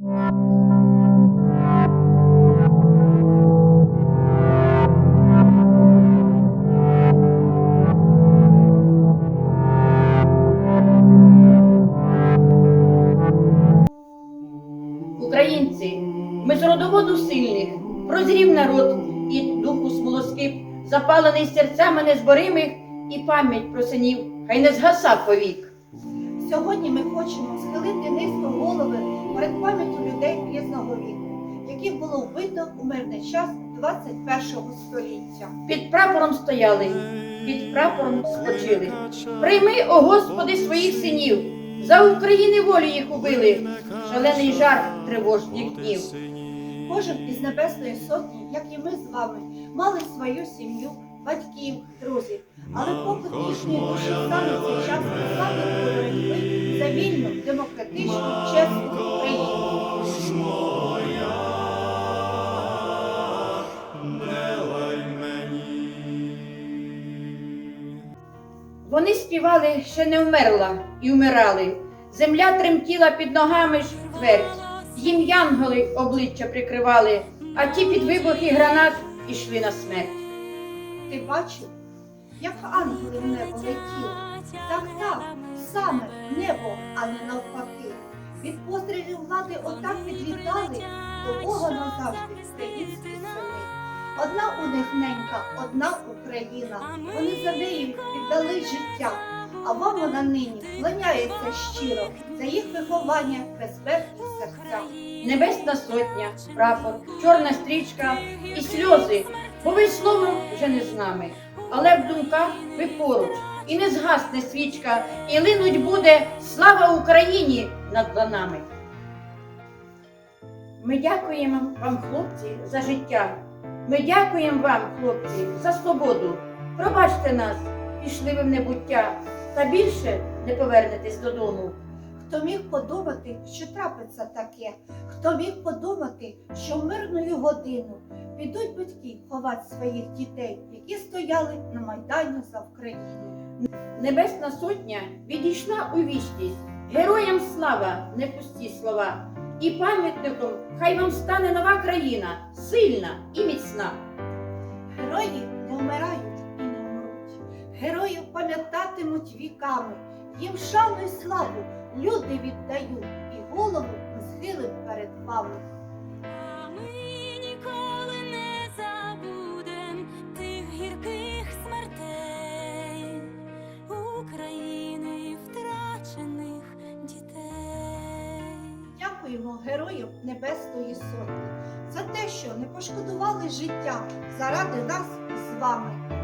Українці, ми з родоводу сильних, прозрів народ і духу смолоскип, запалений серцями незборимих, і пам'ять про синів, хай не згаса повік. Сьогодні ми хочемо схилити низько голови перед пам'яттю людей різного віку, яких було вбито у мирний час 21 століття. Під прапором стояли, під прапором спочили. Прийми, о Господи, своїх синів, за України волю їх убили, шалений жар тривожних днів. Кожен із Небесної Сотні, як і ми з вами, мали свою сім'ю, батьків, друзів. Але поки їхньої душі саме цей час славних боротьби за вільну, демократичну, чесну Вони співали, ще не вмерла і вмирали. Земля тремтіла під ногами ж твердь. Їм янголи обличчя прикривали, а ті під вибухи гранат ішли на смерть. Ти бачив, як ангели в небо летіли? Так, так, саме небо, а не навпаки. Від пострілів влади отак відлітали до Бога назавжди. Одна у них ненька, одна Україна. Вони за нею віддали життя, а вам вона нині вклоняється щиро за їх виховання, безпеки серця. Небесна сотня, прапор, чорна стрічка і сльози, бо ви словом вже не з нами. Але в думках ви поруч, і не згасне свічка, і линуть буде слава Україні над ланами. Ми дякуємо вам, хлопці, за життя. Ми дякуємо вам, хлопці, за свободу. Пробачте нас, пішли ви в небуття, та більше не повернетесь додому. Хто міг подумати, що трапиться таке? Хто міг подумати, що в мирну годину підуть батьки ховати своїх дітей, які стояли на Майдані за Україну? Небесна сотня відійшла у вічність. Героям слава, не пусті слова. І пам'ятником хай вам стане нова країна, сильна і міцна. Герої не вмирають і не вмруть. Героїв пам'ятатимуть віками. Їм шану й славу люди віддають, і голову схилим перед вами. Героям Небесної Сотні за те, що не пошкодували життя заради нас з вами.